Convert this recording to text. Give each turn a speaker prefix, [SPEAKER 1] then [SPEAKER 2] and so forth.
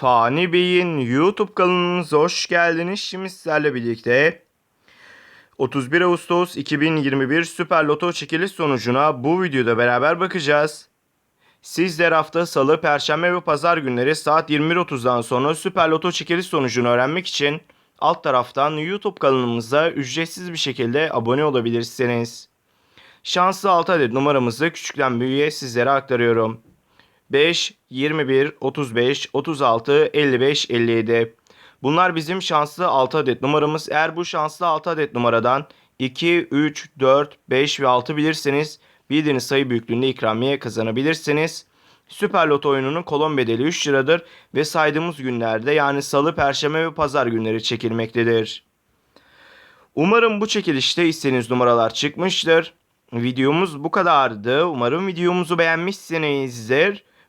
[SPEAKER 1] Fani Bey'in YouTube kanalımıza hoş geldiniz. Şimdi sizlerle birlikte 31 Ağustos 2021 Süper Loto çekiliş sonucuna bu videoda beraber bakacağız. Sizler hafta salı, perşembe ve pazar günleri saat 21.30'dan sonra Süper Loto çekiliş sonucunu öğrenmek için alt taraftan YouTube kanalımıza ücretsiz bir şekilde abone olabilirsiniz. Şanslı 6 adet numaramızı küçükten büyüğe sizlere aktarıyorum. 5, 21, 35, 36, 55, 57. Bunlar bizim şanslı 6 adet numaramız. Eğer bu şanslı 6 adet numaradan 2, 3, 4, 5 ve 6 bilirseniz bildiğiniz sayı büyüklüğünde ikramiye kazanabilirsiniz. Süper Loto oyununun kolon bedeli 3 liradır ve saydığımız günlerde yani salı, perşembe ve pazar günleri çekilmektedir. Umarım bu çekilişte istediğiniz numaralar çıkmıştır. Videomuz bu kadardı. Umarım videomuzu beğenmişsinizdir.